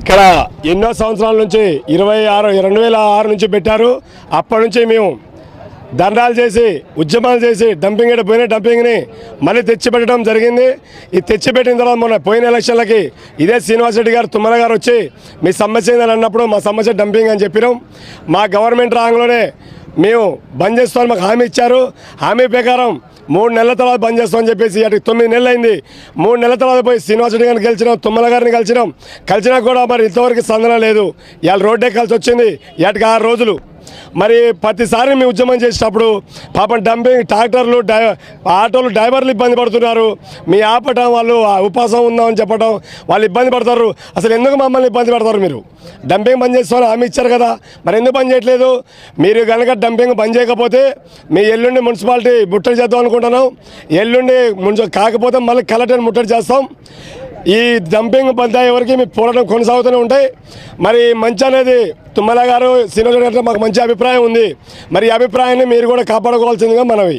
ఇక్కడ ఎన్నో సంవత్సరాల నుంచి ఇరవై ఆరు రెండు వేల ఆరు నుంచి పెట్టారు. అప్పటి నుంచి మేము దండాలు చేసి ఉద్యమాలు చేసి డంపింగ్ అంటే పోయిన డంపింగ్ని మళ్ళీ తెచ్చిపెట్టడం జరిగింది. ఈ తెచ్చిపెట్టిన తర్వాత మొన్న పోయిన ఎలక్షన్లకి ఇదే శ్రీనివాసరెడ్డి గారు తుమ్మల గారు వచ్చి మీ సమస్య ఏందని అన్నప్పుడు మా సమస్య డంపింగ్ అని చెప్పినాం. మా గవర్నమెంట్ రాంగ్లోనే మేము బంద్ చేస్తామని మాకు హామీ ఇచ్చారు. హామీ ప్రకారం మూడు నెలల తర్వాత బంద్ చేస్తామని చెప్పేసి అటు తొమ్మిది నెలలు అయింది. మూడు నెలల తర్వాత పోయి శ్రీనివాస రెడ్డి గారిని గెలిచినాం తుమ్మల గారిని కలిసినాం కలిసినా కూడా మరి ఇంతవరకు సందన లేదు. ఇవాళ రోడ్డే కలిసి వచ్చింది. ఏటికి ఆరు రోజులు. మరి ప్రతిసారి మేము ఉద్యమం చేసేటప్పుడు పాపం డంపింగ్ ట్రాక్టర్లు డై ఆటోలు డ్రైవర్లు ఇబ్బంది పడుతున్నారు. మీ ఆపటం వాళ్ళు ఉపాసం ఉందామని చెప్పడం వాళ్ళు ఇబ్బంది పడతారు. అసలు ఎందుకు మమ్మల్ని ఇబ్బంది పడతారు మీరు? డంపింగ్ బంద్ చేస్తామని హామీ ఇచ్చారు కదా. మరి ఎందుకు బంద్ చేయట్లేదు? మీరు కనుక డంపింగ్ బంద్ చేయకపోతే మీ ఎల్లుండి మున్సిపాలిటీ ముట్టడి చేద్దాం అనుకుంటున్నాం. ఎల్లుండి మున్సి కాకపోతే మళ్ళీ కలెక్టర్ ముట్టడి చేస్తాం. ఈ డంపింగ్ బంద్ అయ్యే వరకు మీ పోరాటం కొనసాగుతూనే ఉంటాయి. మరి మంచి అనేది తుమ్మల గారు శ్రీనివాస గారు మాకు మంచి అభిప్రాయం ఉంది. మరి ఈ అభిప్రాయాన్ని మీరు కూడా కాపాడుకోవాల్సిందిగా మనవి.